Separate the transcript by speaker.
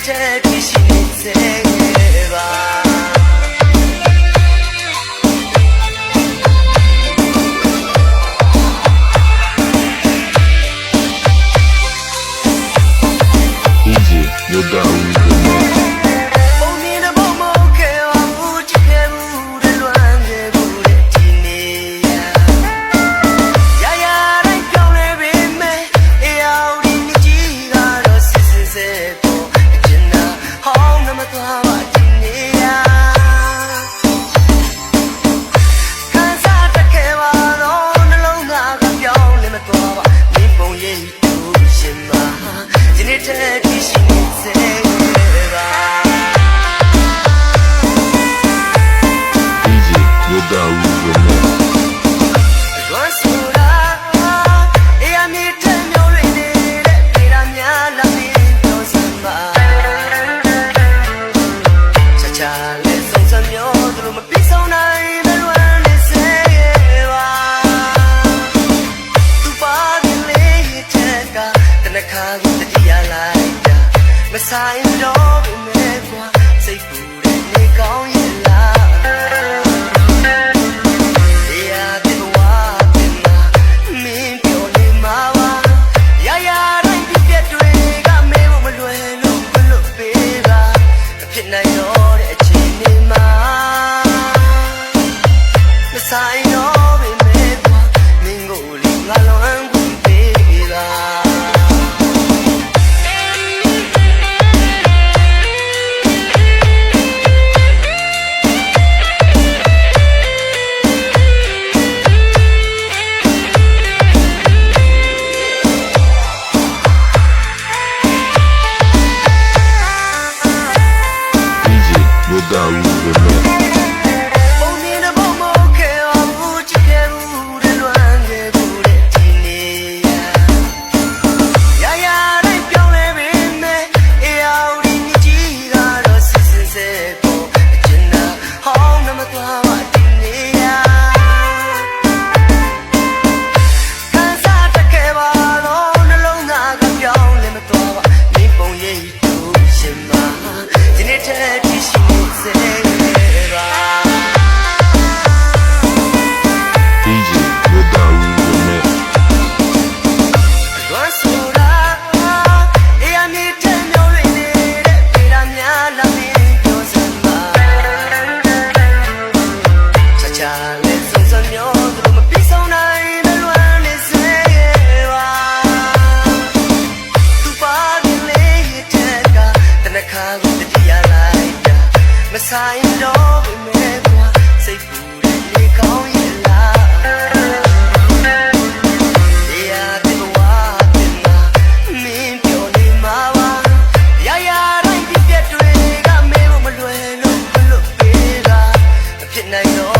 Speaker 1: gece peşinize ရဲ့ကိုရှင်မယနေ့တည်းရှိနေစေ ဆိုင်တော့ဘယ်နဲ့ကွာစိတ်ပူတဲ့နေကောင်းရဲ့လားနိုင် day. ဆိုင်တော့ပြီမဲ့ကွာစိတ်ပူတဲ့နေကောင်းရဲ့လားဒီရတဲ့ဘဝတင်လာမင်းပြောနေမှာပါရရတိုင်းပြည့်ပြည့်တွေကမင်းမလွယ်လို့ဘလို့ပေးတာမဖြစ်နိုင်တော့